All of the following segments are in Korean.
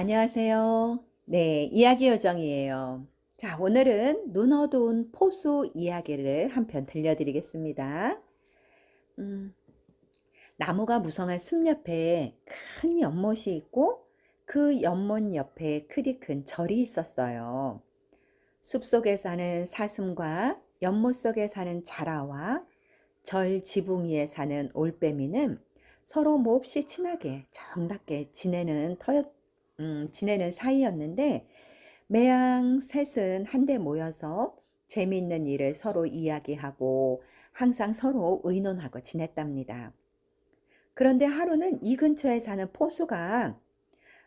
안녕하세요. 네, 이야기 요정이에요. 자, 오늘은 눈 어두운 포수 이야기를 한 편 들려드리겠습니다. 음, 나무가 무성한 숲 옆에 큰 연못이 있고 그 연못 옆에 크디 큰 절이 있었어요. 숲 속에 사는 사슴과 연못 속에 사는 자라와 절 지붕 위에 사는 올빼미는 서로 몹시 친하게 정답게 지내는 터였, 음, 지내는 사이였는데 매양 셋은 한데 모여서 재미있는 일을 서로 이야기하고 항상 서로 의논하고 지냈답니다. 그런데 하루는 이 근처에 사는 포수가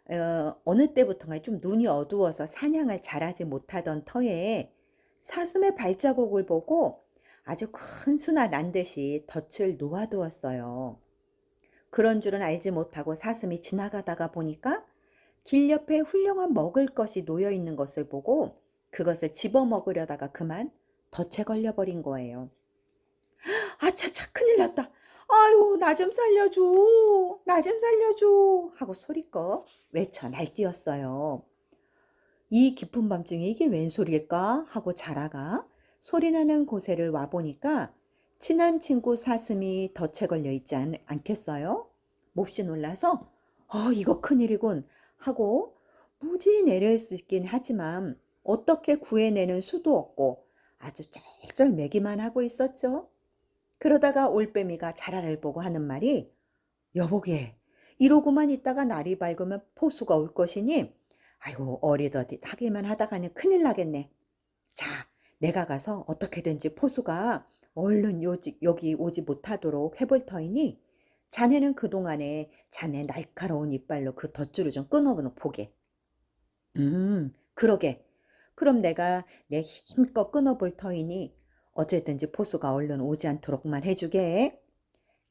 어, 어느 때부턴가 좀 눈이 어두워서 사냥을 잘하지 못하던 터에 사슴의 발자국을 보고 아주 큰 수나 난 듯이 덫을 놓아두었어요. 그런 줄은 알지 못하고 사슴이 지나가다가 보니까 길 옆에 훌륭한 먹을 것이 놓여 있는 것을 보고 그것을 집어 먹으려다가 그만 덫에 걸려버린 거예요. 아차차 큰일 났다. 아유 나 좀 살려줘. 나 좀 살려줘. 하고 소리껏 외쳐 날뛰었어요. 이 깊은 밤중에 이게 웬 소리일까? 하고 자라가 소리나는 곳에를 와보니까 친한 친구 사슴이 덫에 걸려 있지 않, 않겠어요? 몹시 놀라서 어 이거 큰일이군 하고 무지 내려있긴 하지만 어떻게 구해내는 수도 없고 아주 쩔쩔 매기만 하고 있었죠. 그러다가 올빼미가 자라를 보고 하는 말이 여보게 이러고만 있다가 날이 밝으면 포수가 올 것이니 아이고 어리더디 하기만 하다가는 큰일 나겠네. 자 내가 가서 어떻게든지 포수가 얼른 요지, 여기 오지 못하도록 해볼 터이니 자네는 그동안에 자네 날카로운 이빨로 그 덧줄을 좀 끊어보는 보게. 음, 그러게. 그럼 내가 내 힘껏 끊어볼 터이니 어쨌든지 포수가 얼른 오지 않도록만 해주게.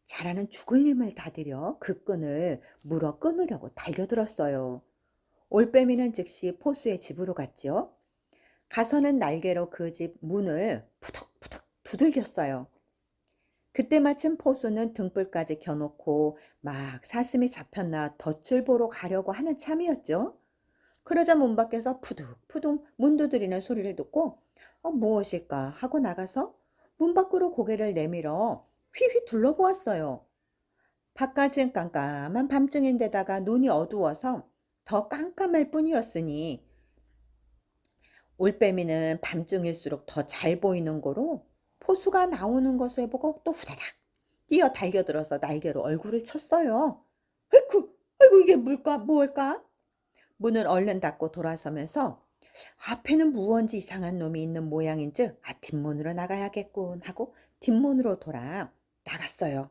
자라는 죽을 힘을 다들여 그 끈을 물어 끊으려고 달겨들었어요. 올빼미는 즉시 포수의 집으로 갔죠. 가서는 날개로 그 집 문을 푸득푸득 두들겼어요. 그때 마침 포수는 등불까지 켜놓고 막 사슴이 잡혔나 덫을 보러 가려고 하는 참이었죠. 그러자 문 밖에서 푸득푸득 문 두드리는 소리를 듣고 어, 무엇일까 하고 나가서 문 밖으로 고개를 내밀어 휘휘 둘러보았어요. 바깥은 깜깜한 밤중인데다가 눈이 어두워서 더 깜깜할 뿐이었으니 올빼미는 밤중일수록 더 잘 보이는 거로 포수가 나오는 것을 보고 또 후다닥 뛰어 달겨들어서 날개로 얼굴을 쳤어요. 아이쿠, 아이고 이게 뭘까, 뭘까? 문을 얼른 닫고 돌아서면서 앞에는 무언지 이상한 놈이 있는 모양인즉 아 뒷문으로 나가야겠군 하고 뒷문으로 돌아 나갔어요.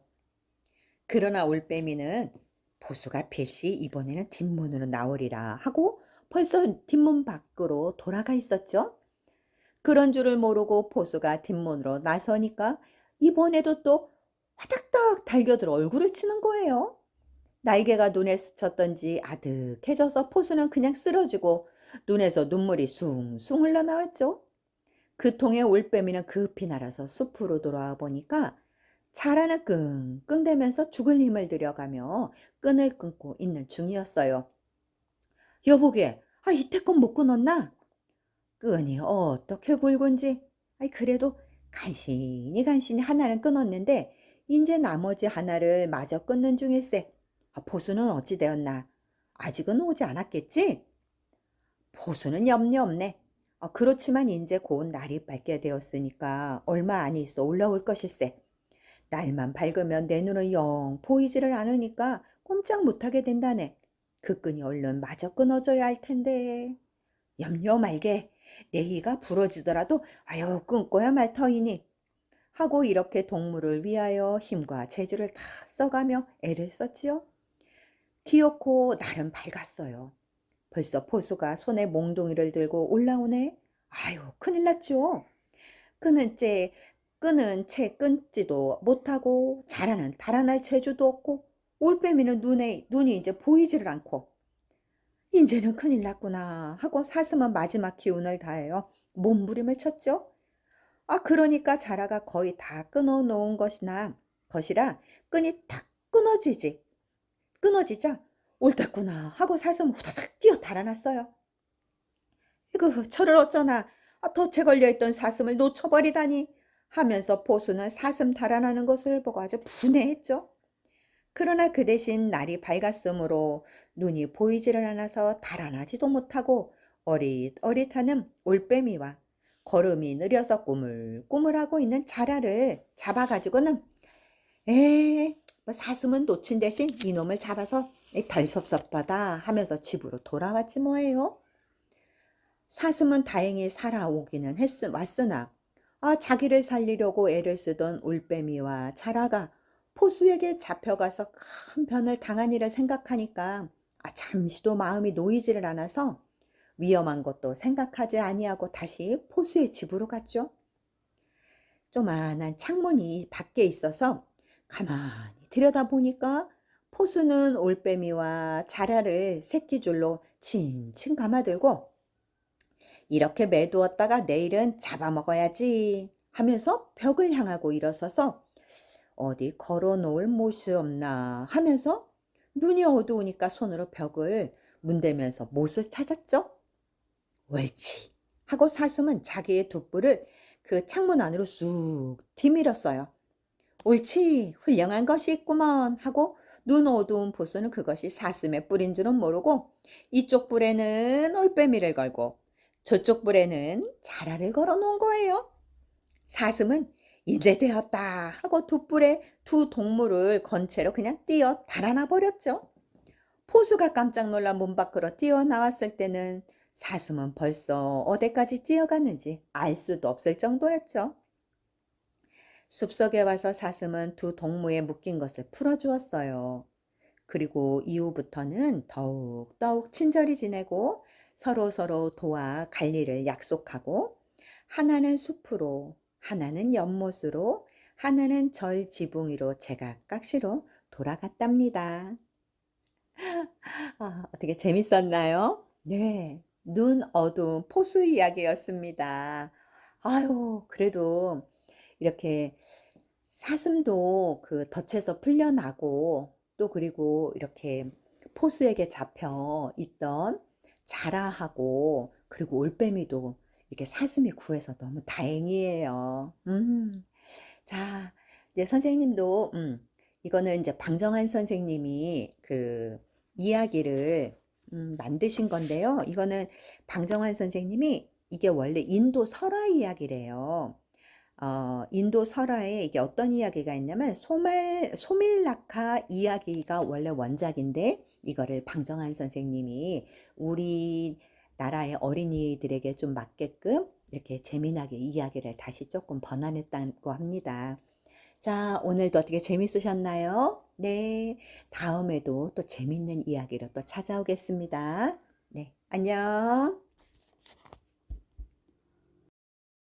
그러나 올빼미는 보수가 필시 이번에는 뒷문으로 나오리라 하고 벌써 뒷문 밖으로 돌아가 있었죠. 그런 줄을 모르고 포수가 뒷문으로 나서니까 이번에도 또 화닥닥 달겨들어 얼굴을 치는 거예요. 날개가 눈에 스쳤던지 아득해져서 포수는 그냥 쓰러지고 눈에서 눈물이 숭숭 흘러나왔죠. 그 통에 올빼미는 급히 날아서 숲으로 돌아와 보니까 자라는 끙끙대면서 죽을 힘을 들여가며 끈을 끊고 있는 중이었어요. 여보게, 아 이때껏 못 끊었나? 끈이 어떻게 굵은지. 아이 그래도 간신히 간신히 하나는 끊었는데 이제 나머지 하나를 마저 끊는 중일세. 아, 보수는 어찌 되었나? 아직은 오지 않았겠지? 보수는 염려 없네. 아, 그렇지만 이제 곧 날이 밝게 되었으니까 얼마 안 있어 올라올 것일세. 날만 밝으면 내 눈은 영 보이지를 않으니까 꼼짝 못하게 된다네. 그 끈이 얼른 마저 끊어져야 할 텐데. 염려 말게. 내 이가 부러지더라도 아유 끊고야 말 터이니. 하고 이렇게 동물을 위하여 힘과 재주를 다 써가며 애를 썼지요. 귀엽고 나름 밝았어요. 벌써 포수가 손에 몽둥이를 들고 올라오네. 아유 큰일 났죠. 끈은 채 끈은 채 끊지도 못하고 자라는 달아날 재주도 없고 올빼미는 눈에 눈이 이제 보이지를 않고 이제는 큰일 났구나 하고 사슴은 마지막 기운을 다해요. 몸부림을 쳤죠. 아 그러니까 자라가 거의 다 끊어 놓은 것이나 것이라 끈이 탁 끊어지지. 끊어지자 옳댔구나 하고 사슴 후다닥 뛰어 달아났어요. 이거 저를 어쩌나 아, 덫에 걸려있던 사슴을 놓쳐버리다니 하면서 포수는 사슴 달아나는 것을 보고 아주 분해했죠. 그러나 그 대신 날이 밝았으므로 눈이 보이지를 않아서 달아나지도 못하고 어릿어릿하는 올빼미와 걸음이 느려서 꾸물꾸물하고 있는 자라를 잡아가지고는 에, 뭐 사슴은 놓친 대신 이놈을 잡아서 덜 섭섭하다 하면서 집으로 돌아왔지 뭐예요. 사슴은 다행히 살아오기는 했, 왔으나 아, 자기를 살리려고 애를 쓰던 올빼미와 자라가 포수에게 잡혀가서 큰 변을 일을 생각하니까 아, 잠시도 마음이 놓이지를 않아서 위험한 것도 생각하지 아니하고 다시 포수의 집으로 갔죠. 조만한 창문이 밖에 있어서 가만히 들여다보니까 포수는 올빼미와 자라를 새끼줄로 칭칭 감아들고 이렇게 매두었다가 내일은 잡아먹어야지 하면서 벽을 향하고 일어서서 어디 걸어 놓을 못이 없나 하면서 눈이 어두우니까 손으로 벽을 문대면서 못을 찾았죠. 옳지 하고 사슴은 자기의 돛불을 그 창문 안으로 쑥 디밀었어요. 옳지 훌륭한 것이 있구먼 하고 눈 어두운 포수는 그것이 사슴의 뿔인 줄은 모르고 이쪽 뿔에는 올빼미를 걸고 저쪽 뿔에는 자라를 걸어 놓은 거예요. 사슴은 이제 되었다 하고 두 뿔에 두 동물을 건채로 그냥 뛰어 달아나 버렸죠. 포수가 깜짝 놀라 문 밖으로 뛰어나왔을 때는 사슴은 벌써 어디까지 뛰어갔는지 알 수도 없을 정도였죠. 숲속에 와서 사슴은 두 동무에 묶인 것을 풀어주었어요. 그리고 이후부터는 더욱더욱 친절히 지내고 서로서로 도와 갈 일을 약속하고 하나는 숲으로 하나는 연못으로 하나는 절 지붕 위로 제각각시로 돌아갔답니다. 아, 어떻게 재밌었나요? 네, 눈 어두운 포수 이야기였습니다. 아유, 그래도 이렇게 사슴도 그 덫에서 풀려나고 또 그리고 이렇게 포수에게 잡혀 있던 자라하고 그리고 올빼미도 이렇게 사슴이 구해서 너무 다행이에요. 음. 자, 이제 선생님도 음, 이거는 이제 방정환 선생님이 그 이야기를 음, 만드신 건데요. 이거는 방정환 선생님이 이게 원래 인도 설화 이야기래요. 어, 인도 설화에 이게 어떤 이야기가 있냐면 소말 소밀라카 이야기가 원래 원작인데 이거를 방정환 선생님이 우리 나라의 어린이들에게 좀 맞게끔 이렇게 재미나게 이야기를 다시 조금 번안했다고 합니다. 자, 오늘도 어떻게 재밌으셨나요? 네, 다음에도 또 재밌는 이야기로 또 찾아오겠습니다. 네, 안녕.